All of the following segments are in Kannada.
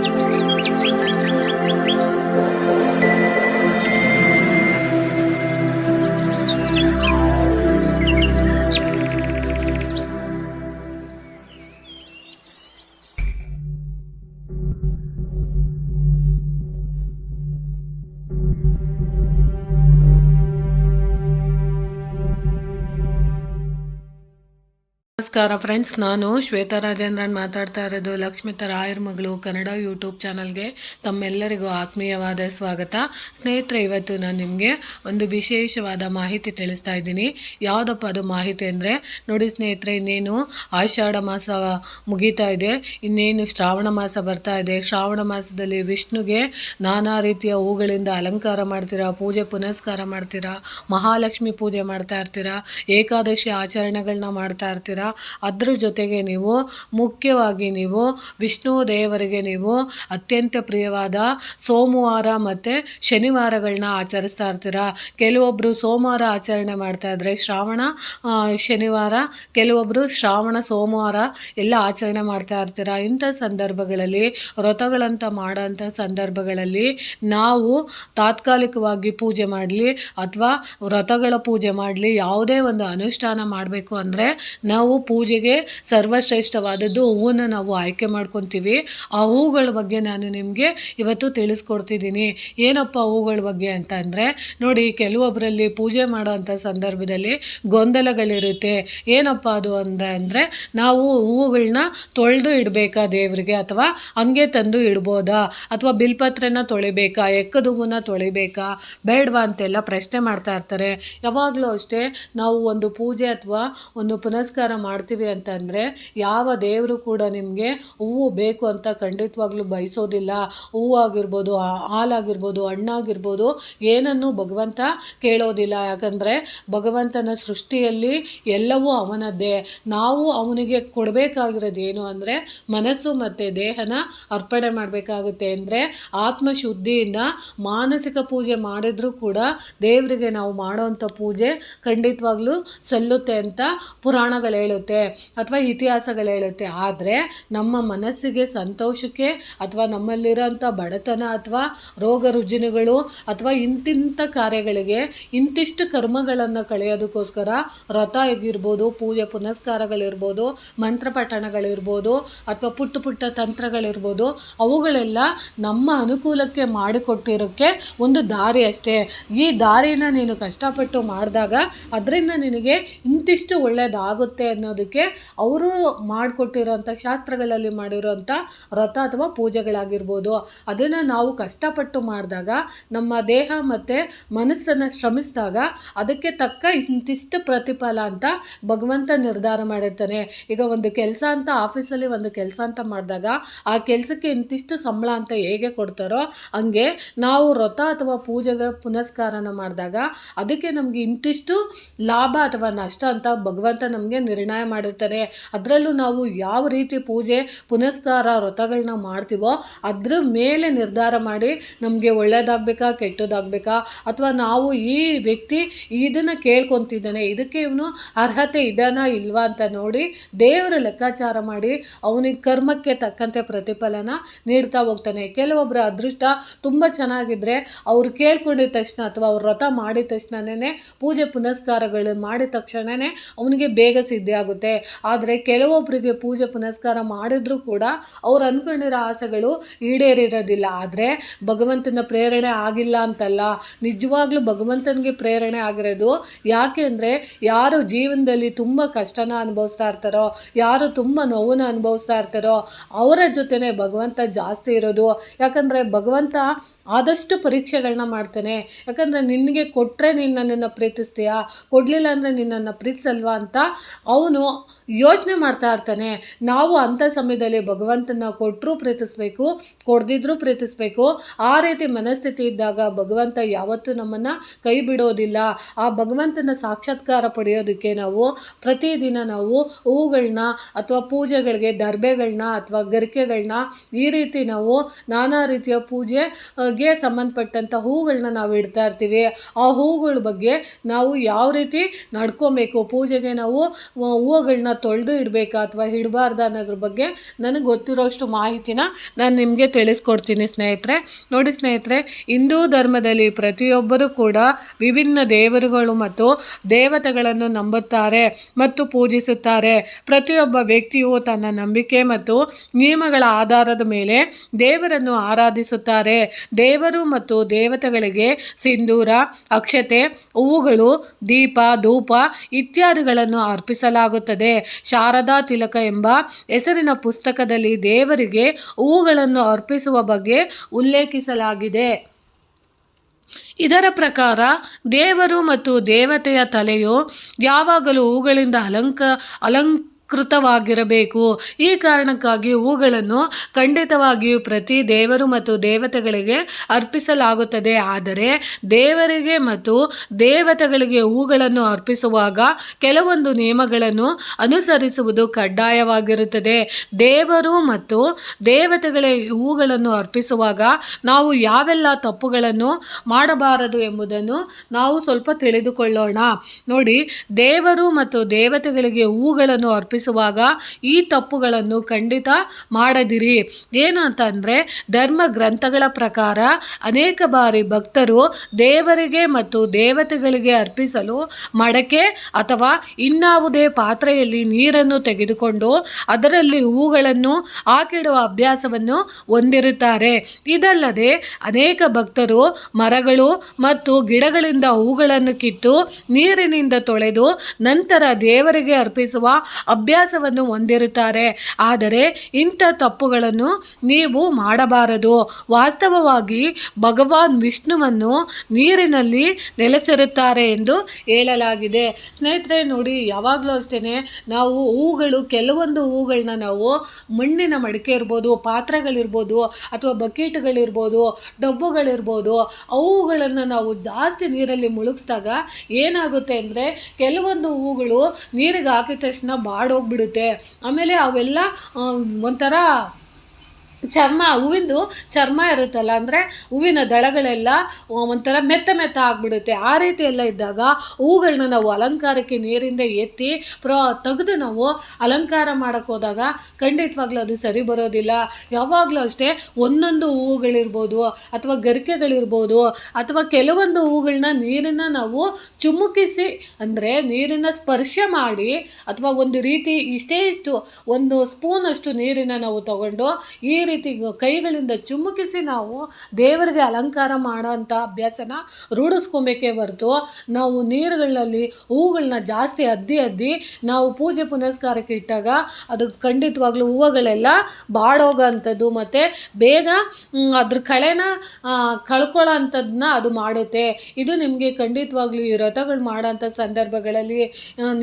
Música ನಮಸ್ಕಾರ ಫ್ರೆಂಡ್ಸ್, ನಾನು ಶ್ವೇತಾ ರಾಜೇಂದ್ರನ್ ಮಾತಾಡ್ತಾ ಇರೋದು ಲಕ್ಷ್ಮಿತ ರಾಯರ್ ಮಗಳು ಕನ್ನಡ ಯೂಟ್ಯೂಬ್ ಚಾನಲ್ಗೆ. ತಮ್ಮೆಲ್ಲರಿಗೂ ಆತ್ಮೀಯವಾದ ಸ್ವಾಗತ. ಸ್ನೇಹಿತರೆ, ಇವತ್ತು ನಾನು ನಿಮಗೆ ಒಂದು ವಿಶೇಷವಾದ ಮಾಹಿತಿ ತಿಳಿಸ್ತಾ ಇದ್ದೀನಿ. ಯಾವುದಪ್ಪ ಅದು ಮಾಹಿತಿ ಅಂದರೆ, ನೋಡಿ ಸ್ನೇಹಿತರೆ, ಇನ್ನೇನು ಆಷಾಢ ಮಾಸ ಮುಗೀತಾ ಇದೆ. ಇನ್ನೇನು ಶ್ರಾವಣ ಮಾಸ ಬರ್ತಾ ಇದೆ. ಶ್ರಾವಣ ಮಾಸದಲ್ಲಿ ವಿಷ್ಣುಗೆ ನಾನಾ ರೀತಿಯ ಹೂಗಳಿಂದ ಅಲಂಕಾರ ಮಾಡ್ತೀರಾ? ಪೂಜೆ ಪುನಸ್ಕಾರ ಮಾಡ್ತೀರಾ? ಮಹಾಲಕ್ಷ್ಮಿ ಪೂಜೆ ಮಾಡ್ತಾ ಇರ್ತೀರಾ? ಏಕಾದಶಿ ಆಚರಣೆಗಳನ್ನ ಮಾಡ್ತಾ ಇರ್ತೀರಾ? ಅದ್ರ ಜೊತೆಗೆ ನೀವು ಮುಖ್ಯವಾಗಿ ನೀವು ವಿಷ್ಣು ದೇವರಿಗೆ ನೀವು ಅತ್ಯಂತ ಪ್ರಿಯವಾದ ಸೋಮವಾರ ಮತ್ತು ಶನಿವಾರಗಳನ್ನ ಆಚರಿಸ್ತಾ ಇರ್ತೀರಾ. ಕೆಲವೊಬ್ಬರು ಸೋಮವಾರ ಆಚರಣೆ ಮಾಡ್ತಾ ಇದ್ರೆ ಶ್ರಾವಣ ಶನಿವಾರ ಕೆಲವೊಬ್ಬರು ಶ್ರಾವಣ, ಸೋಮವಾರ ಎಲ್ಲ ಆಚರಣೆ ಮಾಡ್ತಾ ಇರ್ತೀರಾ. ಇಂಥ ಸಂದರ್ಭಗಳಲ್ಲಿ, ವ್ರತಗಳಂತ ಮಾಡೋಂಥ ಸಂದರ್ಭಗಳಲ್ಲಿ ನಾವು ತಾತ್ಕಾಲಿಕವಾಗಿ ಪೂಜೆ ಮಾಡಲಿ ಅಥವಾ ವ್ರತಗಳ ಪೂಜೆ ಮಾಡಲಿ, ಯಾವುದೇ ಒಂದು ಅನುಷ್ಠಾನ ಮಾಡಬೇಕು ಅಂದರೆ ನಾವು ಪೂಜೆಗೆ ಸರ್ವಶ್ರೇಷ್ಠವಾದದ್ದು ಹೂವನ್ನು ನಾವು ಆಯ್ಕೆ ಮಾಡ್ಕೊತೀವಿ. ಆ ಹೂಗಳ ಬಗ್ಗೆ ನಾನು ನಿಮಗೆ ಇವತ್ತು ತಿಳಿಸ್ಕೊಡ್ತಿದ್ದೀನಿ. ಏನಪ್ಪ ಹೂಗಳ ಬಗ್ಗೆ ಅಂತ ಅಂದರೆ, ನೋಡಿ ಕೆಲವೊಬ್ಬರಲ್ಲಿ ಪೂಜೆ ಮಾಡೋವಂಥ ಸಂದರ್ಭದಲ್ಲಿ ಗೊಂದಲಗಳಿರುತ್ತೆ. ಏನಪ್ಪ ಅದು ಅಂದರೆ ಅಂದರೆ, ನಾವು ಹೂವುಗಳನ್ನ ತೊಳೆದು ಇಡಬೇಕಾ ದೇವರಿಗೆ ಅಥವಾ ಹಂಗೆ ತಂದು ಇಡ್ಬೋದಾ? ಅಥವಾ ಬಿಲ್ಪತ್ರೆನ ತೊಳಿಬೇಕಾ? ಎಕ್ಕದ ಹೂವನ್ನ ತೊಳಿಬೇಕಾ? ಬೇಡವಾ ಅಂತೆಲ್ಲ ಪ್ರಶ್ನೆ ಮಾಡ್ತಾ ಇರ್ತಾರೆ. ಯಾವಾಗಲೂ ಅಷ್ಟೇ ನಾವು ಒಂದು ಪೂಜೆ ಅಥವಾ ಒಂದು ಪುನಸ್ಕಾರ ಮಾಡ್ತೀವಿ. ಅಂತಂದರೆ ಯಾವ ದೇವರು ಕೂಡ ನಿಮಗೆ ಹೂವು ಬೇಕು ಅಂತ ಖಂಡಿತವಾಗ್ಲೂ ಬಯಸೋದಿಲ್ಲ. ಹೂವು ಆಗಿರ್ಬೋದು ಹಾಲಾಗಿರ್ಬೋದು, ಹಣ್ಣಾಗಿರ್ಬೋದು, ಏನನ್ನು ಭಗವಂತ ಕೇಳೋದಿಲ್ಲ. ಯಾಕಂದರೆ ಭಗವಂತನ ಸೃಷ್ಟಿಯಲ್ಲಿ ಎಲ್ಲವೂ ಅವನದ್ದೇ. ನಾವು ಅವನಿಗೆ ಕೊಡಬೇಕಾಗಿರೋದು ಏನು ಅಂದರೆ ಮನಸ್ಸು ಮತ್ತು ದೇಹನ ಅರ್ಪಣೆ ಮಾಡಬೇಕಾಗುತ್ತೆ ಅಂದರೆ ಆತ್ಮಶುದ್ಧಿಯಿಂದ ಮಾನಸಿಕ ಪೂಜೆ ಮಾಡಿದ್ರೂ ಕೂಡ ದೇವರಿಗೆ ನಾವು ಮಾಡೋವಂಥ ಪೂಜೆ ಖಂಡಿತವಾಗ್ಲೂ ಸಲ್ಲುತ್ತೆ ಅಂತ ಪುರಾಣಗಳು ಹೇಳುತ್ತೆ. ಅಥವಾ ಇತಿಹಾಸಗಳು ಹೇಳುತ್ತೆ ಆದರೆ ನಮ್ಮ ಮನಸ್ಸಿಗೆ ಸಂತೋಷಕ್ಕೆ ಅಥವಾ ನಮ್ಮಲ್ಲಿರೋಂಥ ಬಡತನ ಅಥವಾ ರೋಗ ರುಜಿನಗಳು ಅಥವಾ ಇಂತಿಂಥ ಕಾರ್ಯಗಳಿಗೆ ಇಂತಿಷ್ಟು ಕರ್ಮಗಳನ್ನು ಕಳೆಯೋದಕ್ಕೋಸ್ಕರ ವ್ರತ ಆಗಿರ್ಬೋದು, ಪೂಜೆ ಪುನಸ್ಕಾರಗಳಿರ್ಬೋದು, ಮಂತ್ರ ಪಠಣಗಳಿರ್ಬೋದು ಅಥವಾ ಪುಟ್ಟ ಪುಟ್ಟ ತಂತ್ರಗಳಿರ್ಬೋದು, ಅವುಗಳೆಲ್ಲ ನಮ್ಮ ಅನುಕೂಲಕ್ಕೆ ಮಾಡಿಕೊಟ್ಟಿರೋಕ್ಕೆ ಒಂದು ದಾರಿ ಅಷ್ಟೇ. ಈ ದಾರಿನ ನೀನು ಕಷ್ಟಪಟ್ಟು ಮಾಡಿದಾಗ ಅದರಿಂದ ನಿನಗೆ ಇಂತಿಷ್ಟು ಒಳ್ಳೆಯದಾಗುತ್ತೆ ಅನ್ನೋದಕ್ಕೆ ಅವರು ಮಾಡಿಕೊಟ್ಟಿರೋಂಥ ಶಾಸ್ತ್ರಗಳಲ್ಲಿ ಮಾಡಿರೋಂಥ ವ್ರತ ಅಥವಾ ಪೂಜೆಗಳಾಗಿರ್ಬೋದು. ಅದನ್ನು ನಾವು ಕಷ್ಟಪಟ್ಟು ಮಾಡಿದಾಗ, ನಮ್ಮ ದೇಹ ಮತ್ತು ಮನಸ್ಸನ್ನು ಶ್ರಮಿಸಿದಾಗ ಅದಕ್ಕೆ ತಕ್ಕ ಇಂತಿಷ್ಟು ಪ್ರತಿಫಲ ಅಂತ ಭಗವಂತ ನಿರ್ಧಾರ ಮಾಡಿರ್ತಾನೆ. ಈಗ ಒಂದು ಕೆಲಸ ಅಂತ ಆಫೀಸಲ್ಲಿ ಒಂದು ಕೆಲಸ ಅಂತ ಮಾಡಿದಾಗ ಆ ಕೆಲಸಕ್ಕೆ ಇಂತಿಷ್ಟು ಸಂಬಳ ಅಂತ ಹೇಗೆ ಕೊಡ್ತಾರೋ ಹಂಗೆ ನಾವು ವ್ರತ ಅಥವಾ ಪೂಜೆಗಳ ಪುನಸ್ಕಾರನ ಮಾಡಿದಾಗ ಅದಕ್ಕೆ ನಮಗೆ ಇಂತಿಷ್ಟು ಲಾಭ ಅಥವಾ ನಷ್ಟ ಅಂತ ಭಗವಂತ ನಮಗೆ ನಿರ್ಣಯ ಮಾಡಿರ್ತಾನೆ ಅದರಲ್ಲೂ ನಾವು ಯಾವ ರೀತಿ ಪೂಜೆ, ಪುನಸ್ಕಾರ ವ್ರತಗಳನ್ನ ಮಾಡ್ತೀವೋ ಅದ್ರ ಮೇಲೆ ನಿರ್ಧಾರ ಮಾಡಿ ನಮಗೆ ಒಳ್ಳೇದಾಗಬೇಕಾ, ಕೆಟ್ಟದಾಗಬೇಕಾ? ಅಥವಾ ನಾವು ಈ ವ್ಯಕ್ತಿ ಇದನ್ನು ಕೇಳ್ಕೊತಿದ್ದಾನೆ, ಇದಕ್ಕೆ ಇವನು ಅರ್ಹತೆ ಇದಾನ ಇಲ್ವಾ ಅಂತ ನೋಡಿ ದೇವರ ಲೆಕ್ಕಾಚಾರ ಮಾಡಿ ಅವನಿಗೆ ಕರ್ಮಕ್ಕೆ ತಕ್ಕಂತೆ ಪ್ರತಿಫಲನ ನೀಡ್ತಾ ಹೋಗ್ತಾನೆ. ಕೆಲವೊಬ್ಬರ ಅದೃಷ್ಟ ತುಂಬ ಚೆನ್ನಾಗಿದ್ದರೆ ಅವ್ರು ಕೇಳ್ಕೊಂಡಿದ ತಕ್ಷಣ ಅಥವಾ ಅವ್ರ ವ್ರತ ಮಾಡಿದ ತಕ್ಷಣನೇ ಪೂಜೆ ಪುನಸ್ಕಾರಗಳು ಮಾಡಿದ ತಕ್ಷಣವೇ ಅವನಿಗೆ ಬೇಗ ಸಿದ್ಧಿ ಆಗುತ್ತೆ ಆದರೆ ಕೆಲವೊಬ್ಬರಿಗೆ ಪೂಜೆ ಪುನಸ್ಕಾರ ಮಾಡಿದ್ರೂ ಕೂಡ ಅವ್ರು ಅಂದ್ಕೊಂಡಿರೋ ಆಸೆಗಳು ಈಡೇರಿರೋದಿಲ್ಲ. ಆದರೆ ಭಗವಂತನ ಪ್ರೇರಣೆ ಆಗಿಲ್ಲ ಅಂತಲ್ಲ. ನಿಜವಾಗ್ಲೂ ಭಗವಂತನಿಗೆ ಪ್ರೇರಣೆ ಆಗಿರೋದು ಯಾಕೆ ಅಂದರೆ ಯಾರು ಜೀವನದಲ್ಲಿ ತುಂಬ ಕಷ್ಟನ ಅನುಭವಿಸ್ತಾ ಇರ್ತಾರೋ, ಯಾರು ತುಂಬ ನೋವನ್ನು ಅನುಭವಿಸ್ತಾ ಇರ್ತಾರೋ, ಅವರ ಜೊತೆನೇ ಭಗವಂತ ಜಾಸ್ತಿ ಇರೋದು. ಯಾಕಂದರೆ ಭಗವಂತ ಆದಷ್ಟು ಪರೀಕ್ಷೆಗಳನ್ನ ಮಾಡ್ತೇನೆ. ಯಾಕಂದರೆ ನಿನಗೆ ಕೊಟ್ಟರೆ ನೀನು ನನ್ನನ್ನು ಪ್ರೀತಿಸ್ತೀಯಾ? ಕೊಡಲಿಲ್ಲ ಅಂದರೆ ನಿನ್ನನ್ನು ಪ್ರೀತಿಸಲ್ವಾ ಅಂತ ಅವನು ಯೋಚನೆ ಮಾಡ್ತಾ ಇರ್ತಾನೆ. ನಾವು ಅಂಥ ಸಮಯದಲ್ಲಿ ಭಗವಂತನ ಕೊಟ್ಟರೂ ಪ್ರೀತಿಸ್ಬೇಕು, ಕೊಡದಿದ್ರೂ ಪ್ರೀತಿಸ್ಬೇಕು. ಆ ರೀತಿ ಮನಸ್ಥಿತಿ ಇದ್ದಾಗ ಭಗವಂತ ಯಾವತ್ತೂ ನಮ್ಮನ್ನು ಕೈ ಬಿಡೋದಿಲ್ಲ. ಆ ಭಗವಂತನ ಸಾಕ್ಷಾತ್ಕಾರ ಪಡೆಯೋದಕ್ಕೆ ನಾವು ಪ್ರತಿದಿನ ನಾವು ಹೂಗಳನ್ನ ಅಥವಾ ಪೂಜೆಗಳಿಗೆ ದರ್ಬೆಗಳನ್ನ ಅಥವಾ ಗರಿಕೆಗಳನ್ನ ಈ ರೀತಿ ನಾವು ನಾನಾ ರೀತಿಯ ಪೂಜೆ ಬಗ್ಗೆ ಸಂಬಂಧಪಟ್ಟಂಥ ಹೂಗಳನ್ನ ನಾವು ಇಡ್ತಾ ಇರ್ತೀವಿ. ಆ ಹೂಗಳ ಬಗ್ಗೆ ನಾವು ಯಾವ ರೀತಿ ನಡ್ಕೊಬೇಕು? ಪೂಜೆಗೆ ನಾವು ಹೂವುಗಳನ್ನ ತೊಳೆದು ಇಡಬೇಕಾ ಅಥವಾ ಇಡಬಾರ್ದ ಅನ್ನೋದ್ರ ಬಗ್ಗೆ ನನಗೆ ಗೊತ್ತಿರೋಷ್ಟು ಮಾಹಿತಿನ ನಾನು ನಿಮಗೆ ತಿಳಿಸ್ಕೊಡ್ತೀನಿ ಸ್ನೇಹಿತರೆ. ನೋಡಿ ಸ್ನೇಹಿತರೆ, ಹಿಂದೂ ಧರ್ಮದಲ್ಲಿ ಪ್ರತಿಯೊಬ್ಬರೂ ಕೂಡ ವಿಭಿನ್ನ ದೇವರುಗಳು ಮತ್ತು ದೇವತೆಗಳನ್ನು ನಂಬುತ್ತಾರೆ ಮತ್ತು ಪೂಜಿಸುತ್ತಾರೆ. ಪ್ರತಿಯೊಬ್ಬ ವ್ಯಕ್ತಿಯು ತನ್ನ ನಂಬಿಕೆ ಮತ್ತು ನಿಯಮಗಳ ಆಧಾರದ ಮೇಲೆ ದೇವರನ್ನು ಆರಾಧಿಸುತ್ತಾರೆ. ದೇವರು ಮತ್ತು ದೇವತೆಗಳಿಗೆ ಸಿಂಧೂರ, ಅಕ್ಷತೆ, ಹೂವುಗಳು, ದೀಪ, ಧೂಪ ಇತ್ಯಾದಿಗಳನ್ನು ಅರ್ಪಿಸಲಾಗುತ್ತದೆ. ಶಾರದಾ ತಿಲಕ ಎಂಬ ಹೆಸರಿನ ಪುಸ್ತಕದಲ್ಲಿ ದೇವರಿಗೆ ಹೂವುಗಳನ್ನು ಅರ್ಪಿಸುವ ಬಗ್ಗೆ ಉಲ್ಲೇಖಿಸಲಾಗಿದೆ. ಇದರ ಪ್ರಕಾರ ದೇವರು ಮತ್ತು ದೇವತೆಯ ತಲೆಯು ಯಾವಾಗಲೂ ಹೂಗಳಿಂದ ಅಲಂಕ ಅಲಂಕೃತವಾಗಿರಬೇಕು ಈ ಕಾರಣಕ್ಕಾಗಿ ಹೂಗಳನ್ನು ಖಂಡಿತವಾಗಿಯೂ ಪ್ರತಿ ದೇವರು ಮತ್ತು ದೇವತೆಗಳಿಗೆ ಅರ್ಪಿಸಲಾಗುತ್ತದೆ. ಆದರೆ ದೇವರಿಗೆ ಮತ್ತು ದೇವತೆಗಳಿಗೆ ಹೂಗಳನ್ನು ಅರ್ಪಿಸುವಾಗ ಕೆಲವೊಂದು ನಿಯಮಗಳನ್ನು ಅನುಸರಿಸುವುದು ಕಡ್ಡಾಯವಾಗಿರುತ್ತದೆ. ದೇವರು ಮತ್ತು ದೇವತೆಗಳಿಗೆ ಹೂಗಳನ್ನು ಅರ್ಪಿಸುವಾಗ ನಾವು ಯಾವೆಲ್ಲ ತಪ್ಪುಗಳನ್ನು ಮಾಡಬಾರದು ಎಂಬುದನ್ನು ನಾವು ಸ್ವಲ್ಪ ತಿಳಿದುಕೊಳ್ಳೋಣ. ನೋಡಿ, ದೇವರು ಮತ್ತು ದೇವತೆಗಳಿಗೆ ಹೂಗಳನ್ನು ಅರ್ಪಿಸುವಾಗ ಈ ತಪ್ಪುಗಳನ್ನು ಖಂಡಿತ ಮಾಡದಿರಿ. ಏನಂತಂದರೆ ಧರ್ಮ ಗ್ರಂಥಗಳ ಪ್ರಕಾರ ಅನೇಕ ಬಾರಿ ಭಕ್ತರು ದೇವರಿಗೆ ಮತ್ತು ದೇವತೆಗಳಿಗೆ ಅರ್ಪಿಸಲು ಮಡಕೆ ಅಥವಾ ಇನ್ನಾವುದೇ ಪಾತ್ರೆಯಲ್ಲಿ ನೀರನ್ನು ತೆಗೆದುಕೊಂಡು ಅದರಲ್ಲಿ ಹೂಗಳನ್ನು ಹಾಕಿಡುವ ಅಭ್ಯಾಸವನ್ನು ಹೊಂದಿರುತ್ತಾರೆ. ಇದಲ್ಲದೆ ಅನೇಕ ಭಕ್ತರು ಮರಗಳು ಮತ್ತು ಗಿಡಗಳಿಂದ ಹೂಗಳನ್ನು ಕಿತ್ತು ನೀರಿನಿಂದ ತೊಳೆದು ನಂತರ ದೇವರಿಗೆ ಅರ್ಪಿಸುವ ಅಭ್ಯಾಸವನ್ನು ಹೊಂದಿರುತ್ತಾರೆ. ಆದರೆ ಇಂಥ ತಪ್ಪುಗಳನ್ನು ನೀವು ಮಾಡಬಾರದು. ವಾಸ್ತವವಾಗಿ ಭಗವಾನ್ ವಿಷ್ಣುವನ್ನು ನೀರಿನಲ್ಲಿ ನೆಲೆಸಿರುತ್ತಾರೆ ಎಂದು ಹೇಳಲಾಗಿದೆ. ಸ್ನೇಹಿತರೆ, ನೋಡಿ, ಯಾವಾಗಲೂ ಅಷ್ಟೇ ನಾವು ಹೂಗಳು, ಕೆಲವೊಂದು ಹೂಗಳನ್ನ ನಾವು ಮಣ್ಣಿನ ಮಡಿಕೆ ಇರ್ಬೋದು, ಪಾತ್ರೆಗಳಿರ್ಬೋದು, ಅಥವಾ ಬಕೆಟ್ಗಳಿರ್ಬೋದು, ಡಬ್ಬುಗಳಿರ್ಬೋದು, ಅವುಗಳನ್ನು ನಾವು ಜಾಸ್ತಿ ನೀರಲ್ಲಿ ಮುಳುಗಿಸಿದಾಗ ಏನಾಗುತ್ತೆ ಅಂದರೆ, ಕೆಲವೊಂದು ಹೂಗಳು ನೀರಿಗೆ ಹಾಕಿದ ತಕ್ಷಣ ಬಾಡೋಗ್ಬಿಡುತ್ತೆ ಆಮೇಲೆ ಅವೆಲ್ಲ ಒಂಥರ ಚರ್ಮ, ಹೂವಿಂದು ಚರ್ಮ ಇರುತ್ತಲ್ಲ, ಅಂದರೆ ಹೂವಿನ ದಳಗಳೆಲ್ಲ ಒಂಥರ ಮೆತ್ತ ಮೆತ್ತ ಆಗಿಬಿಡುತ್ತೆ. ಆ ರೀತಿ ಎಲ್ಲ ಇದ್ದಾಗ ಹೂಗಳನ್ನ ನಾವು ಅಲಂಕಾರಕ್ಕೆ ನೀರಿಂದ ಎತ್ತಿ ಪ್ರ, ತೆಗೆದು ನಾವು ಅಲಂಕಾರ ಮಾಡೋಕ್ಕೆ ಹೋದಾಗ ಖಂಡಿತವಾಗ್ಲೂ ಅದು ಸರಿ ಬರೋದಿಲ್ಲ. ಯಾವಾಗಲೂ ಅಷ್ಟೇ ಒಂದೊಂದು ಹೂವುಗಳಿರ್ಬೋದು, ಅಥವಾ ಗರಿಕೆಗಳಿರ್ಬೋದು, ಅಥವಾ ಕೆಲವೊಂದು ಹೂಗಳನ್ನ ನೀರನ್ನು ನಾವು ಚುಮುಕಿಸಿ, ಅಂದರೆ ನೀರಿನ ಸ್ಪರ್ಶ ಮಾಡಿ, ಅಥವಾ ಒಂದು ರೀತಿ ಇಷ್ಟೇ ಇಷ್ಟು, ಒಂದು ಸ್ಪೂನಷ್ಟು ನೀರಿನ ನಾವು ತಗೊಂಡು ಈ ರೀತಿ ಕೈಗಳಿಂದ ಚುಮುಕಿಸಿ ನಾವು ದೇವರಿಗೆ ಅಲಂಕಾರ ಮಾಡೋಂಥ ಅಭ್ಯಾಸನ ರೂಢಿಸ್ಕೊಬೇಕೇ ಹೊರತು ನಾವು ನೀರುಗಳಲ್ಲಿ ಹೂಗಳನ್ನ ಜಾಸ್ತಿ ಅದ್ದಿ ಅದ್ದಿ ನಾವು ಪೂಜೆ ಪುನಸ್ಕಾರಕ್ಕೆ ಇಟ್ಟಾಗ ಅದು ಖಂಡಿತವಾಗ್ಲೂ ಹೂವುಗಳೆಲ್ಲ ಬಾಡೋಗೋ ಅಂಥದ್ದು ಮತ್ತು ಬೇಗ ಅದ್ರ ಕಳೆನ ಕಳ್ಕೊಳ್ಳೋ ಅಂಥದ್ದನ್ನ ಅದು ಮಾಡುತ್ತೆ. ಇದು ನಿಮಗೆ ಖಂಡಿತವಾಗ್ಲೂ ಈ ವ್ರತಗಳು ಮಾಡೋಂಥ ಸಂದರ್ಭಗಳಲ್ಲಿ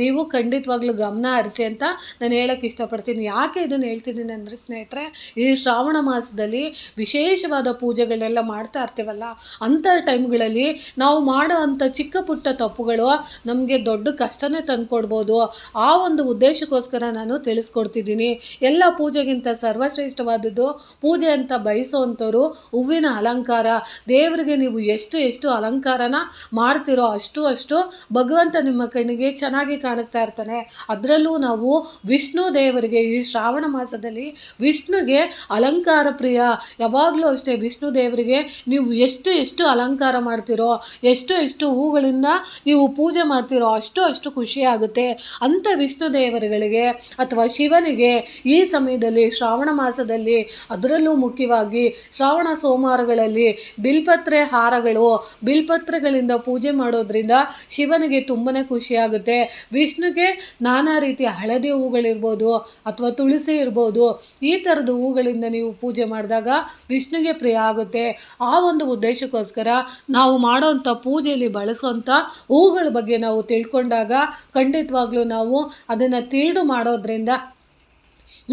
ನೀವು ಖಂಡಿತವಾಗ್ಲೂ ಗಮನ ಹರಿಸಿ ಅಂತ ನಾನು ಹೇಳೋಕ್ಕೆ ಇಷ್ಟಪಡ್ತೀನಿ. ಯಾಕೆ ಇದನ್ನು ಹೇಳ್ತಿದ್ದೀನಿ ಅಂದರೆ ಸ್ನೇಹಿತರೆ, ಈ ಶ್ರಾವಣ ಮಾಸದಲ್ಲಿ ವಿಶೇಷವಾದ ಪೂಜೆಗಳೆಲ್ಲ ಮಾಡ್ತಾ ಇರ್ತೀವಲ್ಲ ಅಂಥ ಟೈಮ್ಗಳಲ್ಲಿ ನಾವು ಮಾಡೋ ಅಂಥ ಚಿಕ್ಕ ಪುಟ್ಟ ತಪ್ಪುಗಳು ನಮಗೆ ದೊಡ್ಡ ಕಷ್ಟನೇ ತಂದುಕೊಡ್ಬೋದು. ಆ ಒಂದು ಉದ್ದೇಶಕ್ಕೋಸ್ಕರ ನಾನು ತಿಳಿಸ್ಕೊಡ್ತಿದ್ದೀನಿ. ಎಲ್ಲ ಪೂಜೆಗಿಂತ ಸರ್ವಶ್ರೇಷ್ಠವಾದದ್ದು ಪೂಜೆ ಅಂತ ಬಯಸೋವಂಥವ್ರು ಹೂವಿನ ಅಲಂಕಾರ. ದೇವರಿಗೆ ನೀವು ಎಷ್ಟು ಎಷ್ಟು ಅಲಂಕಾರನ ಮಾಡ್ತಿರೋ ಅಷ್ಟು ಅಷ್ಟು ಭಗವಂತ ನಿಮ್ಮ ಕಣ್ಣಿಗೆ ಚೆನ್ನಾಗಿ ಕಾಣಿಸ್ತಾ ಇರ್ತಾನೆ. ಅದರಲ್ಲೂ ನಾವು ವಿಷ್ಣು ದೇವರಿಗೆ ಈ ಶ್ರಾವಣ ಮಾಸದಲ್ಲಿ ವಿಷ್ಣುಗೆ ಅಲಂಕಾರ ಪ್ರಿಯ, ಯಾವಾಗಲೂ ಅಷ್ಟೇ ವಿಷ್ಣು ದೇವರಿಗೆ ನೀವು ಎಷ್ಟು ಎಷ್ಟು ಅಲಂಕಾರ ಮಾಡ್ತಿರೋ, ಎಷ್ಟು ಎಷ್ಟು ಹೂಗಳಿಂದ ನೀವು ಪೂಜೆ ಮಾಡ್ತಿರೋ ಅಷ್ಟು ಅಷ್ಟು ಖುಷಿಯಾಗುತ್ತೆ ಅಂಥ ವಿಷ್ಣು ದೇವರುಗಳಿಗೆ ಅಥವಾ ಶಿವನಿಗೆ ಈ ಸಮಯದಲ್ಲಿ ಶ್ರಾವಣ ಮಾಸದಲ್ಲಿ ಅದರಲ್ಲೂ ಮುಖ್ಯವಾಗಿ ಶ್ರಾವಣ ಸೋಮವಾರಗಳಲ್ಲಿ ಬಿಲ್ಪತ್ರೆ ಹಾರಗಳು, ಬಿಲ್ಪತ್ರೆಗಳಿಂದ ಪೂಜೆ ಮಾಡೋದ್ರಿಂದ ಶಿವನಿಗೆ ತುಂಬನೇ ಖುಷಿಯಾಗುತ್ತೆ ವಿಷ್ಣುಗೆ ನಾನಾ ರೀತಿಯ ಹಳದಿ ಹೂಗಳಿರ್ಬೋದು ಅಥವಾ ತುಳಸಿ ಇರ್ಬೋದು, ಈ ಥರದ ಹೂಗಳಿಂದ ನೀವು ಪೂಜೆ ಮಾಡಿದಾಗ ವಿಷ್ಣುಗೆ ಪ್ರಿಯ ಆಗುತ್ತೆ. ಆ ಒಂದು ಉದ್ದೇಶಕ್ಕೋಸ್ಕರ ನಾವು ಮಾಡೋವಂಥ ಪೂಜೆಯಲ್ಲಿ ಬಳಸೋಂಥ ಹೂಗಳ ಬಗ್ಗೆ ನಾವು ತಿಳ್ಕೊಂಡಾಗ ಖಂಡಿತವಾಗ್ಲೂ ನಾವು ಅದನ್ನು ತಿಳಿದು ಮಾಡೋದ್ರಿಂದ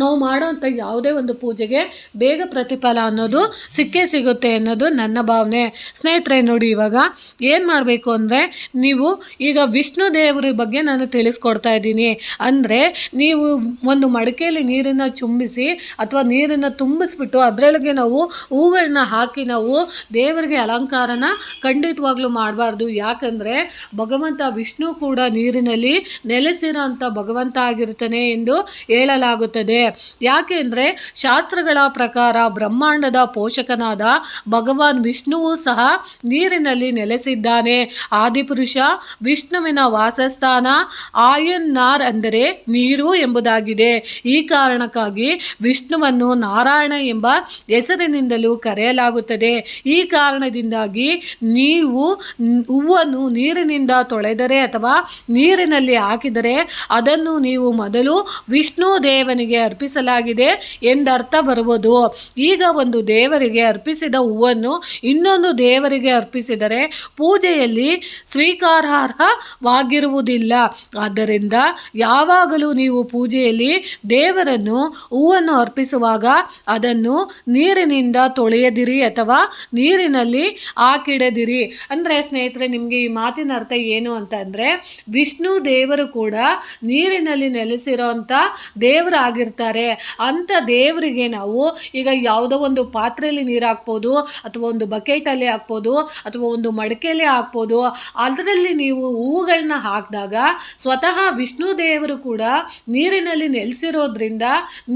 ನಾವು ಮಾಡೋವಂಥ ಯಾವುದೇ ಒಂದು ಪೂಜೆಗೆ ಬೇಗ ಪ್ರತಿಫಲ ಅನ್ನೋದು ಸಿಕ್ಕೇ ಸಿಗುತ್ತೆ ಅನ್ನೋದು ನನ್ನ ಭಾವನೆ. ಸ್ನೇಹಿತರೆ, ನೋಡಿ ಇವಾಗ ಏನು ಮಾಡಬೇಕು ಅಂದರೆ ನೀವು ಈಗ ವಿಷ್ಣು ದೇವರ ಬಗ್ಗೆ ನಾನು ತಿಳಿಸ್ಕೊಡ್ತಾ ಇದ್ದೀನಿ. ಅಂದರೆ ನೀವು ಒಂದು ಮಡಿಕೆಯಲ್ಲಿ ನೀರನ್ನು ಚುಂಬಿಸಿ ಅಥವಾ ನೀರನ್ನು ತುಂಬಿಸ್ಬಿಟ್ಟು ಅದರೊಳಗೆ ನಾವು ಹೂಗಳನ್ನ ಹಾಕಿ ನಾವು ದೇವರಿಗೆ ಅಲಂಕಾರನ ಖಂಡಿತವಾಗ್ಲೂ ಮಾಡಬಾರ್ದು. ಯಾಕಂದರೆ ಭಗವಂತ ವಿಷ್ಣು ಕೂಡ ನೀರಿನಲ್ಲಿ ನೆಲೆಸಿರೋ ಭಗವಂತ ಆಗಿರ್ತಾನೆ ಎಂದು ಹೇಳಲಾಗುತ್ತದೆ. ಯಾಕೆ ಅಂದರೆ ಶಾಸ್ತ್ರಗಳ ಪ್ರಕಾರ ಬ್ರಹ್ಮಾಂಡದ ಪೋಷಕನಾದ ಭಗವಾನ್ ವಿಷ್ಣುವು ಸಹ ನೀರಿನಲ್ಲಿ ನೆಲೆಸಿದ್ದಾನೆ. ಆದಿಪುರುಷ ವಿಷ್ಣುವಿನ ವಾಸಸ್ಥಾನ ಆಯನ್ನಾರ್ ಅಂದರೆ ನೀರು ಎಂಬುದಾಗಿದೆ. ಈ ಕಾರಣಕ್ಕಾಗಿ ವಿಷ್ಣುವನ್ನು ನಾರಾಯಣ ಎಂಬ ಹೆಸರಿನಿಂದಲೂ ಕರೆಯಲಾಗುತ್ತದೆ. ಈ ಕಾರಣದಿಂದಾಗಿ ನೀವು ಹೂವನ್ನು ನೀರಿನಿಂದ ತೊಳೆದರೆ ಅಥವಾ ನೀರಿನಲ್ಲಿ ಹಾಕಿದರೆ ಅದನ್ನು ನೀವು ಮೊದಲು ವಿಷ್ಣು ದೇವನಿಗೆ ಅರ್ಪಿಸಲಾಗಿದೆ ಎಂದರ್ಥ ಬರುವುದು. ಈಗ ಒಂದು ದೇವರಿಗೆ ಅರ್ಪಿಸಿದ ಹೂವನ್ನು ಇನ್ನೊಂದು ದೇವರಿಗೆ ಅರ್ಪಿಸಿದರೆ ಪೂಜೆಯಲ್ಲಿ ಸ್ವೀಕಾರಾರ್ಹವಾಗಿರುವುದಿಲ್ಲ. ಆದ್ದರಿಂದ ಯಾವಾಗಲೂ ನೀವು ಪೂಜೆಯಲ್ಲಿ ದೇವರನ್ನು, ಹೂವನ್ನು ಅರ್ಪಿಸುವಾಗ ಅದನ್ನು ನೀರಿನಿಂದ ತೊಳೆಯದಿರಿ ಅಥವಾ ನೀರಿನಲ್ಲಿ ಹಾಕಿಡದಿರಿ. ಅಂದರೆ ಸ್ನೇಹಿತರೆ, ನಿಮಗೆ ಈ ಮಾತಿನ ಅರ್ಥ ಏನು ಅಂತಂದರೆ ವಿಷ್ಣು ದೇವರು ಕೂಡ ನೀರಿನಲ್ಲಿ ನೆಲೆಸಿರೋಂಥ ದೇವರಾಗಿರ್ತಾರೆ ಅಂಥ ದೇವರಿಗೆ ನಾವು ಈಗ ಯಾವುದೋ ಒಂದು ಪಾತ್ರೆಯಲ್ಲಿ ನೀರು ಹಾಕ್ಬೋದು, ಅಥವಾ ಒಂದು ಬಕೆಟಲ್ಲಿ ಹಾಕ್ಬೋದು, ಅಥವಾ ಒಂದು ಮಡಕೆಯಲ್ಲಿ ಹಾಕ್ಬೋದು, ಅದರಲ್ಲಿ ನೀವು ಹೂಗಳನ್ನ ಹಾಕಿದಾಗ ಸ್ವತಃ ವಿಷ್ಣು ದೇವರು ಕೂಡ ನೀರಿನಲ್ಲಿ ನೆಲೆಸಿರೋದ್ರಿಂದ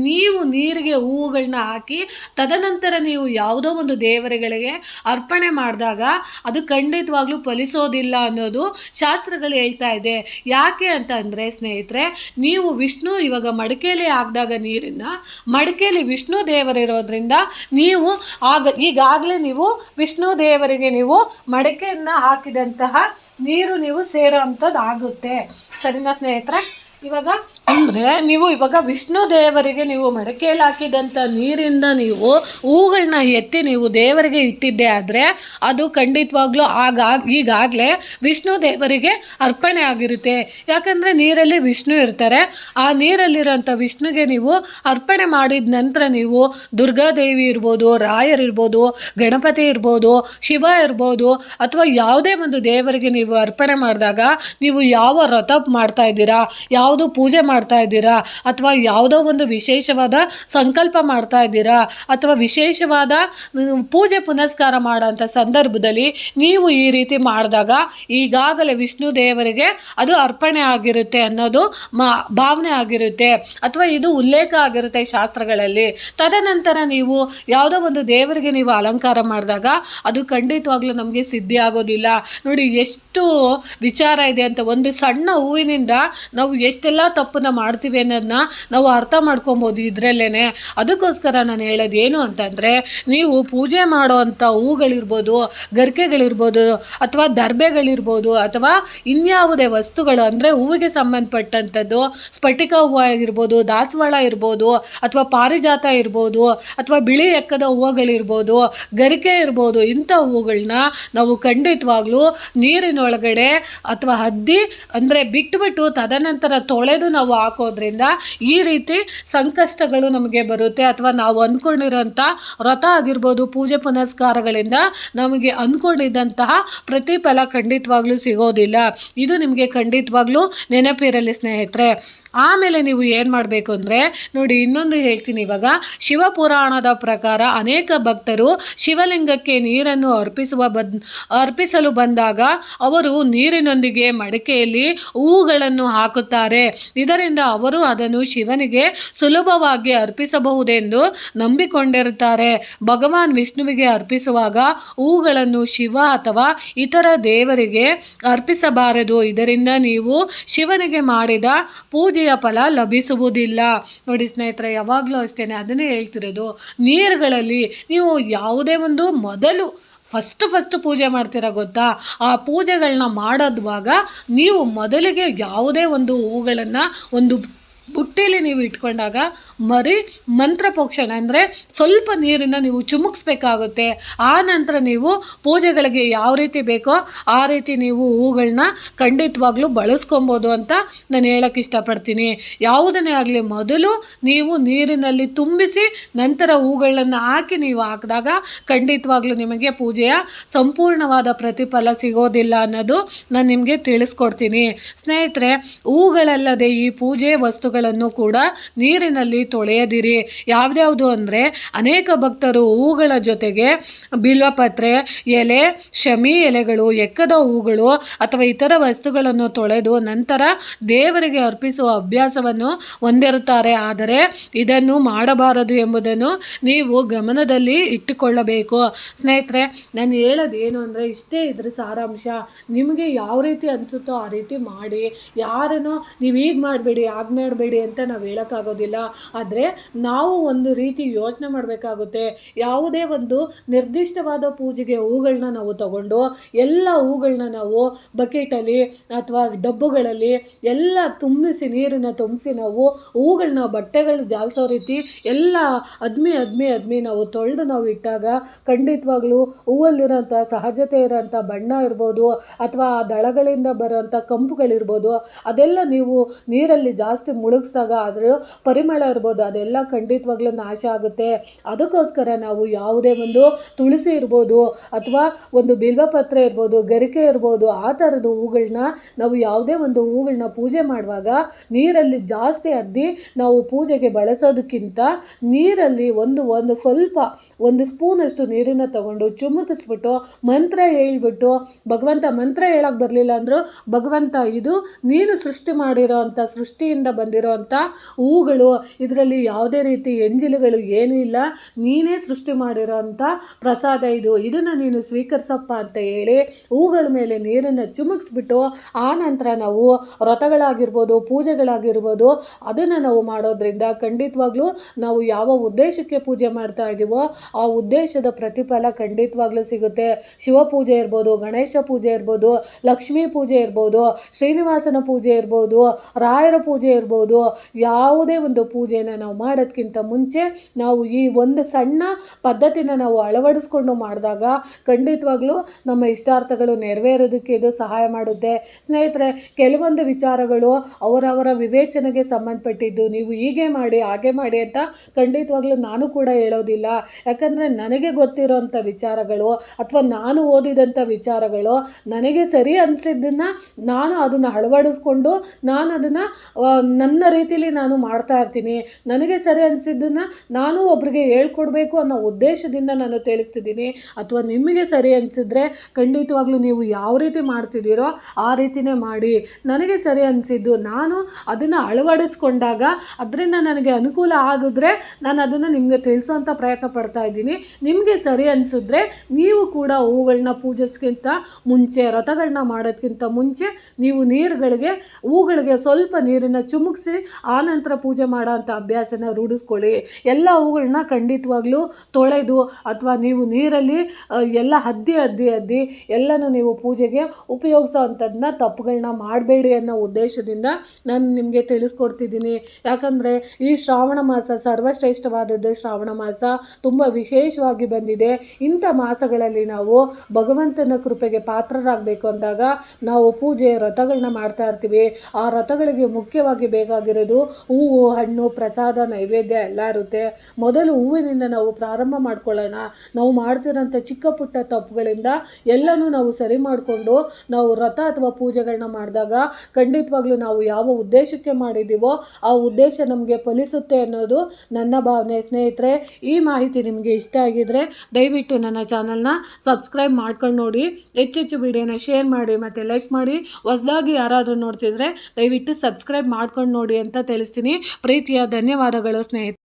ನೀವು ನೀರಿಗೆ ಹೂವುಗಳನ್ನ ಹಾಕಿ ತದನಂತರ ನೀವು ಯಾವುದೋ ಒಂದು ದೇವರುಗಳಿಗೆ ಅರ್ಪಣೆ ಮಾಡಿದಾಗ ಅದು ಖಂಡಿತವಾಗ್ಲೂ ಫಲಿಸೋದಿಲ್ಲ ಅನ್ನೋದು ಶಾಸ್ತ್ರಗಳು ಹೇಳ್ತಾ ಇದೆ. ಯಾಕೆ ಅಂತ ಅಂದರೆ ಸ್ನೇಹಿತರೆ, ನೀವು ವಿಷ್ಣು ಇವಾಗ ಮಡಕೆಯಲ್ಲಿ ಹಾಕಿದಾಗ ನೀರನ್ನು ಮಡಿಕೆಯಲ್ಲಿ ವಿಷ್ಣು ದೇವರಿರೋದ್ರಿಂದ ನೀವು ಆಗ ಈಗಾಗಲೇ ನೀವು ವಿಷ್ಣು ದೇವರಿಗೆ ನೀವು ಮಡಿಕೆಯನ್ನು ಹಾಕಿದಂತಹ ನೀರು ನೀವು ಸೇರೋ ಅಂಥದ್ದು ಆಗುತ್ತೆ ಸರಿನಾ ಸ್ನೇಹಿತರೆ? ಇವಾಗ? ಅಂದರೆ ನೀವು ಇವಾಗ ವಿಷ್ಣು ದೇವರಿಗೆ ನೀವು ಮಡಕೆಯಲ್ಲಿ ಹಾಕಿದಂಥ ನೀರಿಂದ ನೀವು ಹೂಗಳನ್ನ ಎತ್ತಿ ನೀವು ದೇವರಿಗೆ ಇಟ್ಟಿದ್ದೆ ಆದರೆ ಅದು ಖಂಡಿತವಾಗ್ಲೂ ಆಗ ಈಗಾಗಲೇ ವಿಷ್ಣು ದೇವರಿಗೆ ಅರ್ಪಣೆ ಆಗಿರುತ್ತೆ. ಯಾಕಂದರೆ ನೀರಲ್ಲಿ ವಿಷ್ಣು ಇರ್ತಾರೆ. ಆ ನೀರಲ್ಲಿರೋಂಥ ವಿಷ್ಣುಗೆ ನೀವು ಅರ್ಪಣೆ ಮಾಡಿದ ನಂತರ ನೀವು ದುರ್ಗಾದೇವಿ ಇರ್ಬೋದು ರಾಯರಿರ್ಬೋದು ಗಣಪತಿ ಇರ್ಬೋದು, ಶಿವ ಇರ್ಬೋದು, ಅಥವಾ ಯಾವುದೇ ಒಂದು ದೇವರಿಗೆ ನೀವು ಅರ್ಪಣೆ ಮಾಡಿದಾಗ ನೀವು ಯಾವ ವ್ರತ ಮಾಡ್ತಾ ಇದ್ದೀರಾ? ಯಾವುದು ಪೂಜೆ ಮಾಡ್ತಾ ಇದ್ದೀರಾ? ಅಥವಾ ಯಾವುದೋ ಒಂದು ವಿಶೇಷವಾದ ಸಂಕಲ್ಪ ಮಾಡ್ತಾ ಇದ್ದೀರಾ? ಅಥವಾ ವಿಶೇಷವಾದ ಪೂಜೆ ಪುನಸ್ಕಾರ ಮಾಡೋಂಥ ಸಂದರ್ಭದಲ್ಲಿ ನೀವು ಈ ರೀತಿ ಮಾಡಿದಾಗ ಈಗಾಗಲೇ ವಿಷ್ಣು ದೇವರಿಗೆ ಅದು ಅರ್ಪಣೆ ಆಗಿರುತ್ತೆ ಅನ್ನೋದು ಮಾ, ಭಾವನೆ ಆಗಿರುತ್ತೆ. ಅಥವಾ ಇದು ಉಲ್ಲೇಖ ಆಗಿರುತ್ತೆ ಶಾಸ್ತ್ರಗಳಲ್ಲಿ. ತದನಂತರ ನೀವು ಯಾವುದೋ ಒಂದು ದೇವರಿಗೆ ನೀವು ಅಲಂಕಾರ ಮಾಡಿದಾಗ ಅದು ಖಂಡಿತವಾಗ್ಲೂ ನಮಗೆ ಸಿದ್ಧಿ ಆಗೋದಿಲ್ಲ. ನೋಡಿ, ಎಷ್ಟು ವಿಚಾರ ಇದೆ ಅಂತ ಒಂದು ಸಣ್ಣ ಹೂವಿನಿಂದ ನಾವು ಎಷ್ಟೆಲ್ಲ ತಪ್ಪನ್ನ ಮಾಡ್ತೀವಿ ಅನ್ನೋದನ್ನ ನಾವು ಅರ್ಥ ಮಾಡ್ಕೊಬೋದು ಇದರಲ್ಲೇ ಅದಕ್ಕೋಸ್ಕರ ನಾನು ಹೇಳೋದು ಏನು ಅಂತಂದರೆ, ನೀವು ಪೂಜೆ ಮಾಡೋವಂಥ ಹೂಗಳಿರ್ಬೋದು, ಗರಿಕೆಗಳಿರ್ಬೋದು, ಅಥವಾ ದರ್ಬೆಗಳಿರ್ಬೋದು, ಅಥವಾ ಇನ್ಯಾವುದೇ ವಸ್ತುಗಳು ಅಂದರೆ ಹೂವಿಗೆ ಸಂಬಂಧಪಟ್ಟಂಥದ್ದು, ಸ್ಫಟಿಕ ಹೂವು ಆಗಿರ್ಬೋದು, ದಾಸವಾಳ ಇರ್ಬೋದು, ಅಥವಾ ಪಾರಿಜಾತ ಇರ್ಬೋದು, ಅಥವಾ ಬಿಳಿ ಎಕ್ಕದ ಹೂವುಗಳಿರ್ಬೋದು ಗರಿಕೆ ಇರ್ಬೋದು, ಇಂಥ ಹೂಗಳನ್ನ ನಾವು ಖಂಡಿತವಾಗ್ಲೂ ನೀರಿನೊಳಗಡೆ ಅಥವಾ ಹದ್ದಿ ಅಂದರೆ ಬಿಟ್ಟುಬಿಟ್ಟು ತದನಂತರ ತೊಳೆದು ನಾವು ಹಾಕೋದ್ರಿಂದ ಈ ರೀತಿ ಸಂಕಷ್ಟಗಳು ನಮಗೆ ಬರುತ್ತೆ ಅಥವಾ ನಾವು ಅಂದ್ಕೊಂಡಿರೋಂಥ ವ್ರತ ಆಗಿರ್ಬೋದು, ಪೂಜೆ ಪುನಸ್ಕಾರಗಳಿಂದ ನಮಗೆ ಅಂದ್ಕೊಂಡಿದ್ದಂತಹ ಪ್ರತಿಫಲ ಖಂಡಿತವಾಗ್ಲೂ ಸಿಗೋದಿಲ್ಲ. ಇದು ನಿಮಗೆ ಖಂಡಿತವಾಗ್ಲೂ ನೆನಪಿರಲಿ ಸ್ನೇಹಿತರೆ. ಆಮೇಲೆ ನೀವು ಏನು ಮಾಡಬೇಕು ಅಂದರೆ, ನೋಡಿ ಇನ್ನೊಂದು ಹೇಳ್ತೀನಿ ಇವಾಗ, ಶಿವಪುರಾಣದ ಪ್ರಕಾರ ಅನೇಕ ಭಕ್ತರು ಶಿವಲಿಂಗಕ್ಕೆ ನೀರನ್ನು ಅರ್ಪಿಸುವ ಬದ್, ಅರ್ಪಿಸಲು ಬಂದಾಗ ಅವರು ನೀರಿನೊಂದಿಗೆ ಮಡಿಕೆಯಲ್ಲಿ ಹೂವುಗಳನ್ನು ಹಾಕುತ್ತಾರೆ. ಇದರಿಂದ ಅವರು ಅದನ್ನು ಶಿವನಿಗೆ ಸುಲಭವಾಗಿ ಅರ್ಪಿಸಬಹುದೆಂದು ನಂಬಿಕೊಂಡಿರುತ್ತಾರೆ. ಭಗವಾನ್ ವಿಷ್ಣುವಿಗೆ ಅರ್ಪಿಸುವಾಗ ಹೂವುಗಳನ್ನು ಶಿವ ಅಥವಾ ಇತರ ದೇವರಿಗೆ ಅರ್ಪಿಸಬಾರದು. ಇದರಿಂದ ನೀವು ಶಿವನಿಗೆ ಮಾಡಿದ ಪೂಜೆಯ ಫಲ ಲಭಿಸುವುದಿಲ್ಲ. ನೋಡಿ ಸ್ನೇಹಿತರೆ, ಯಾವಾಗಲೂ ಅಷ್ಟೇ ಅದನ್ನೇ ಹೇಳ್ತಿರೋದು. ನೀರುಗಳಲ್ಲಿ ನೀವು ಯಾವುದೇ ಒಂದು ಮೊದಲು ಫಸ್ಟ್ ಫಸ್ಟ್ ಪೂಜೆ ಮಾಡ್ತೀರಾ ಗೊತ್ತಾ? ಆ ಪೂಜೆಗಳನ್ನ ಮಾಡೋದ್ವಾಗ ನೀವು ಮೊದಲಿಗೆ ಯಾವುದೇ ಒಂದು ಹೂಗಳನ್ನು ಒಂದು ಬುಟ್ಟಿಲಿ ನೀವು ಇಟ್ಕೊಂಡಾಗ ಮರಿ ಮಂತ್ರ ಪೋಕ್ಷಣ ಅಂದರೆ ಸ್ವಲ್ಪ ನೀರನ್ನು ನೀವು ಚುಮುಕ್ಸ್ಬೇಕಾಗುತ್ತೆ. ಆ ನಂತರ ನೀವು ಪೂಜೆಗಳಿಗೆ ಯಾವ ರೀತಿ ಬೇಕೋ ಆ ರೀತಿ ನೀವು ಹೂಗಳನ್ನ ಖಂಡಿತವಾಗ್ಲೂ ಬಳಸ್ಕೊಬೋದು ಅಂತ ನಾನು ಹೇಳೋಕ್ಕೆ ಇಷ್ಟಪಡ್ತೀನಿ. ಯಾವುದನ್ನೇ ಆಗಲಿ ಮೊದಲು ನೀವು ನೀರಿನಲ್ಲಿ ತುಂಬಿಸಿ ನಂತರ ಹೂಗಳನ್ನು ಹಾಕಿ ನೀವು ಹಾಕಿದಾಗ ಖಂಡಿತವಾಗ್ಲೂ ನಿಮಗೆ ಪೂಜೆಯ ಸಂಪೂರ್ಣವಾದ ಪ್ರತಿಫಲ ಸಿಗೋದಿಲ್ಲ ಅನ್ನೋದು ನಾನು ನಿಮಗೆ ತಿಳಿಸ್ಕೊಡ್ತೀನಿ. ಸ್ನೇಹಿತರೆ, ಹೂಗಳಲ್ಲದೆ ಈ ಪೂಜೆ ವಸ್ತುಗಳನ್ನು ಕೂಡ ನೀರಿನಲ್ಲಿ ತೊಳೆಯದಿರಿ. ಯಾವ್ದ್ಯಾವುದು ಅಂದರೆ ಅನೇಕ ಭಕ್ತರು ಹೂಗಳ ಜೊತೆಗೆ ಬಿಲ್ವಪತ್ರೆ, ಎಲೆ, ಶಮಿ ಎಲೆಗಳು, ಎಕ್ಕದ ಹೂಗಳು ಅಥವಾ ಇತರ ವಸ್ತುಗಳನ್ನು ತೊಳೆದು ನಂತರ ದೇವರಿಗೆ ಅರ್ಪಿಸುವ ಅಭ್ಯಾಸವನ್ನು ಹೊಂದಿರುತ್ತಾರೆ. ಆದರೆ ಇದನ್ನು ಮಾಡಬಾರದು ಎಂಬುದನ್ನು ನೀವು ಗಮನದಲ್ಲಿ ಇಟ್ಟುಕೊಳ್ಳಬೇಕು. ಸ್ನೇಹಿತರೆ, ನಾನು ಹೇಳೋದು ಏನು ಅಂದರೆ ಇಷ್ಟೇ ಇದ್ರ ಸಾರಾಂಶ. ನಿಮಗೆ ಯಾವ ರೀತಿ ಅನಿಸುತ್ತೋ ಆ ರೀತಿ ಮಾಡಿ. ಯಾರನ್ನು ನೀವು ಈಗ ಮಾಡಬೇಡಿ ಆಗ ಅಂತ ನಾವು ಹೇಳೋಕ್ಕಾಗೋದಿಲ್ಲ. ಆದರೆ ನಾವು ಒಂದು ರೀತಿ ಯೋಚನೆ ಮಾಡಬೇಕಾಗುತ್ತೆ. ಯಾವುದೇ ಒಂದು ನಿರ್ದಿಷ್ಟವಾದ ಪೂಜೆಗೆ ಹೂಗಳನ್ನ ನಾವು ತಗೊಂಡು, ಎಲ್ಲ ಹೂಗಳನ್ನ ನಾವು ಬಕೆಟಲ್ಲಿ ಅಥವಾ ಡಬ್ಬುಗಳಲ್ಲಿ ಎಲ್ಲ ತುಂಬಿಸಿ, ನೀರನ್ನು ತುಂಬಿಸಿ ನಾವು ಹೂಗಳನ್ನ ಬಟ್ಟೆಗಳು ಜಾಲಿಸೋ ರೀತಿ ಎಲ್ಲ ಅದ್ಮಿ ಅದ್ಮಿ ಅದ್ಮಿ ನಾವು ತೊಳೆದು ನಾವು ಇಟ್ಟಾಗ ಖಂಡಿತವಾಗ್ಲೂ ಹೂವಲ್ಲಿರೋಂಥ ಸಹಜತೆ ಇರೋಂಥ ಬಣ್ಣ ಇರ್ಬೋದು ಅಥವಾ ಆ ದಳಗಳಿಂದ ಬರೋಂಥ ಕಂಪುಗಳಿರ್ಬೋದು ಅದೆಲ್ಲ ನೀವು ನೀರಲ್ಲಿ ಜಾಸ್ತಿ ಮುಳುಗಿಸಿದಾಗ ಅದರ ಪರಿಮಳ ಇರ್ಬೋದು, ಅದೆಲ್ಲ ಖಂಡಿತವಾಗ್ಲೂ ನಾಶ ಆಗುತ್ತೆ. ಅದಕ್ಕೋಸ್ಕರ ನಾವು ಯಾವುದೇ ಒಂದು ತುಳಸಿ ಇರ್ಬೋದು ಅಥವಾ ಒಂದು ಬಿಲ್ವಪತ್ರೆ ಇರ್ಬೋದು, ಗರಿಕೆ ಇರ್ಬೋದು, ಆ ಥರದ ಹೂಗಳನ್ನ ನಾವು ಯಾವುದೇ ಒಂದು ಹೂಗಳನ್ನ ಪೂಜೆ ಮಾಡುವಾಗ ನೀರಲ್ಲಿ ಜಾಸ್ತಿ ಅದ್ದಿ ನಾವು ಪೂಜೆಗೆ ಬಳಸೋದಕ್ಕಿಂತ ನೀರಲ್ಲಿ ಒಂದು ಒಂದು ಸ್ವಲ್ಪ ಒಂದು ಸ್ಪೂನಷ್ಟು ನೀರನ್ನು ತಗೊಂಡು ಚುಮುಕಿಸ್ಬಿಟ್ಟು ಮಂತ್ರ ಹೇಳ್ಬಿಟ್ಟು, ಭಗವಂತ ಮಂತ್ರ ಹೇಳಕ್ಕೆ ಬರಲಿಲ್ಲ ಅಂದರೂ ಭಗವಂತ ಇದು ನೀನು ಸೃಷ್ಟಿ ಮಾಡಿರೋ ಅಂಥ ಸೃಷ್ಟಿಯಿಂದ ಬಂದಿರೋ ಅಂಥ ಹೂಗಳು, ಇದರಲ್ಲಿ ಯಾವುದೇ ರೀತಿ ಎಂಜಿಲುಗಳು ಏನೂ ಇಲ್ಲ. ನೀನೇ ಸೃಷ್ಟಿ ಮಾಡಿರೋಂಥ ಪ್ರಸಾದ ಇದು. ಇದನ್ನು ನೀನು ಸ್ವೀಕರಿಸಪ್ಪ ಅಂತ ಹೇಳಿ ಹೂಗಳ ಮೇಲೆ ನೀರನ್ನು ಚುಮುಕ್ಸ್ಬಿಟ್ಟು ಆ ನಂತರ ನಾವು ವ್ರತಗಳಾಗಿರ್ಬೋದು, ಪೂಜೆಗಳಾಗಿರ್ಬೋದು, ಅದನ್ನು ನಾವು ಮಾಡೋದ್ರಿಂದ ಖಂಡಿತವಾಗ್ಲೂ ನಾವು ಯಾವ ಉದ್ದೇಶಕ್ಕೆ ಪೂಜೆ ಮಾಡ್ತಾ ಇದ್ದೀವೋ ಆ ಉದ್ದೇಶದ ಪ್ರತಿಫಲ ಖಂಡಿತವಾಗ್ಲೂ ಸಿಗುತ್ತೆ. ಶಿವ ಪೂಜೆ ಇರ್ಬೋದು, ಗಣೇಶ ಪೂಜೆ ಇರ್ಬೋದು, ಲಕ್ಷ್ಮೀ ಪೂಜೆ ಇರ್ಬೋದು, ಶ್ರೀನಿವಾಸನ ಪೂಜೆ ಇರ್ಬೋದು, ರಾಯರ ಪೂಜೆ ಇರ್ಬೋದು ಯಾವುದೇ ಒಂದು ಪೂಜೆನ ನಾವು ಮಾಡೋದಕ್ಕಿಂತ ಮುಂಚೆ ನಾವು ಈ ಒಂದು ಸಣ್ಣ ಪದ್ಧತಿನ ನಾವು ಅಳವಡಿಸ್ಕೊಂಡು ಮಾಡಿದಾಗ ಖಂಡಿತವಾಗ್ಲೂ ನಮ್ಮ ಇಷ್ಟಾರ್ಥಗಳು ನೆರವೇರೋದಕ್ಕೆ ಇದು ಸಹಾಯ ಮಾಡುತ್ತೆ. ಸ್ನೇಹಿತರೆ, ಕೆಲವೊಂದು ವಿಚಾರಗಳು ಅವರವರ ವಿವೇಚನೆಗೆ ಸಂಬಂಧಪಟ್ಟಿದ್ದು, ನೀವು ಹೀಗೆ ಮಾಡಿ, ಹಾಗೆ ಮಾಡಿ ಅಂತ ಖಂಡಿತವಾಗ್ಲೂ ನಾನು ಕೂಡ ಹೇಳೋದಿಲ್ಲ. ಯಾಕಂದರೆ ನನಗೆ ಗೊತ್ತಿರೋಂಥ ವಿಚಾರಗಳು ಅಥವಾ ನಾನು ಓದಿದಂಥ ವಿಚಾರಗಳು ನನಗೆ ಸರಿ ಅನಿಸಿದ್ದನ್ನು ನಾನು ಅದನ್ನು ಅಳವಡಿಸ್ಕೊಂಡು ನಾನು ಅದನ್ನು ನನ್ನ ರೀತಿಲಿ ನಾನು ಮಾಡ್ತಾ ಇರ್ತೀನಿ. ನನಗೆ ಸರಿ ಅನಿಸಿದ್ದನ್ನು ನಾನು ಒಬ್ರಿಗೆ ಹೇಳ್ಕೊಡ್ಬೇಕು ಅನ್ನೋ ಉದ್ದೇಶದಿಂದ ನಾನು ತಿಳಿಸ್ತಿದ್ದೀನಿ. ಅಥವಾ ನಿಮಗೆ ಸರಿ ಅನಿಸಿದ್ರೆ ಖಂಡಿತವಾಗ್ಲೂ ನೀವು ಯಾವ ರೀತಿ ಮಾಡ್ತಿದ್ದೀರೋ ಆ ರೀತಿನೇ ಮಾಡಿ. ನನಗೆ ಸರಿ ಅನಿಸಿದ್ದು ನಾನು ಅದನ್ನು ಅಳವಡಿಸ್ಕೊಂಡಾಗ ಅದರಿಂದ ನನಗೆ ಅನುಕೂಲ ಆಗಿದ್ರೆ ನಾನು ಅದನ್ನು ನಿಮಗೆ ತಿಳಿಸೋಂಥ ಪ್ರಯತ್ನ ಪಡ್ತಾ ಇದ್ದೀನಿ. ನಿಮಗೆ ಸರಿ ಅನಿಸಿದ್ರೆ ನೀವು ಕೂಡ ಹೂಗಳನ್ನ ಪೂಜಿಸ್ಕಿಂತ ಮುಂಚೆ ವ್ರತಗಳನ್ನ ಮಾಡೋದಕ್ಕಿಂತ ಮುಂಚೆ ನೀವು ನೀರುಗಳಿಗೆ, ಹೂಗಳಿಗೆ ಸ್ವಲ್ಪ ನೀರನ್ನು ಚುಮುಕ್ಸಿ ಆನಂತರ ಪೂಜೆ ಮಾಡೋ ಅಂಥ ಅಭ್ಯಾಸನ ರೂಢಿಸ್ಕೊಳ್ಳಿ. ಎಲ್ಲ ಹೂಗಳನ್ನ ಖಂಡಿತವಾಗ್ಲೂ ತೊಳೆದು ಅಥವಾ ನೀವು ನೀರಲ್ಲಿ ಎಲ್ಲ ಹದ್ದಿ ಹದ್ದಿ ಹದ್ದಿ ಎಲ್ಲನೂ ನೀವು ಪೂಜೆಗೆ ಉಪಯೋಗಿಸೋ ಅಂಥದ್ದನ್ನ ತಪ್ಪುಗಳನ್ನ ಮಾಡಬೇಡಿ ಅನ್ನೋ ಉದ್ದೇಶದಿಂದ ನಾನು ನಿಮಗೆ ತಿಳಿಸ್ಕೊಡ್ತಿದ್ದೀನಿ. ಯಾಕಂದರೆ ಈ ಶ್ರಾವಣ ಮಾಸ ಸರ್ವಶ್ರೇಷ್ಠವಾದದ್ದು ಶ್ರಾವಣ ಮಾಸ ತುಂಬ ವಿಶೇಷವಾಗಿ ಬಂದಿದೆ. ಇಂಥ ಮಾಸಗಳಲ್ಲಿ ನಾವು ಭಗವಂತನ ಕೃಪೆಗೆ ಪಾತ್ರರಾಗಬೇಕು ಅಂದಾಗ ನಾವು ಪೂಜೆ ರಥಗಳನ್ನ ಮಾಡ್ತಾ ಇರ್ತೀವಿ. ಆ ರಥಗಳಿಗೆ ಮುಖ್ಯವಾಗಿ ಬೇಕಾಗಿರೋದು ಹೂವು, ಹಣ್ಣು, ಪ್ರಸಾದ, ನೈವೇದ್ಯ ಎಲ್ಲ ಇರುತ್ತೆ. ಮೊದಲು ಹೂವಿನಿಂದ ನಾವು ಪ್ರಾರಂಭ ಮಾಡ್ಕೊಳ್ಳೋಣ. ನಾವು ಮಾಡ್ತಿರೋಂಥ ಚಿಕ್ಕ ಪುಟ್ಟ ತಪ್ಪುಗಳಿಂದ ಎಲ್ಲನೂ ನಾವು ಸರಿ ಮಾಡಿಕೊಂಡು ನಾವು ವ್ರತ ಅಥವಾ ಪೂಜೆಗಳನ್ನ ಮಾಡಿದಾಗ ಖಂಡಿತವಾಗ್ಲೂ ನಾವು ಯಾವ ಉದ್ದೇಶಕ್ಕೆ ಮಾಡಿದ್ದೀವೋ ಆ ಉದ್ದೇಶ ನಮಗೆ ಫಲಿಸುತ್ತೆ ಅನ್ನೋದು ನನ್ನ ಭಾವನೆ. ಸ್ನೇಹಿತರೆ, ಈ ಮಾಹಿತಿ ನಿಮಗೆ ಇಷ್ಟ ಆಗಿದ್ರೆ ದಯವಿಟ್ಟು ನನ್ನ ಚಾನಲ್ನ ಸಬ್ಸ್ಕ್ರೈಬ್ ಮಾಡ್ಕೊಂಡು ನೋಡಿ. ಹೆಚ್ಚೆಚ್ಚು ವಿಡಿಯೋನ ಶೇರ್ ಮಾಡಿ ಮತ್ತು ಲೈಕ್ ಮಾಡಿ. ಹೊಸದಾಗಿ ಯಾರಾದರೂ ನೋಡ್ತಿದ್ರೆ ದಯವಿಟ್ಟು ಸಬ್ಸ್ಕ್ರೈಬ್ ಮಾಡ್ಕೊಂಡು ನೋಡಿ ಅಂತ ತಿಳಿಸ್ತೀನಿ. ಪ್ರೀತಿಯ ಧನ್ಯವಾದಗಳು ಸ್ನೇಹಿತರೆ.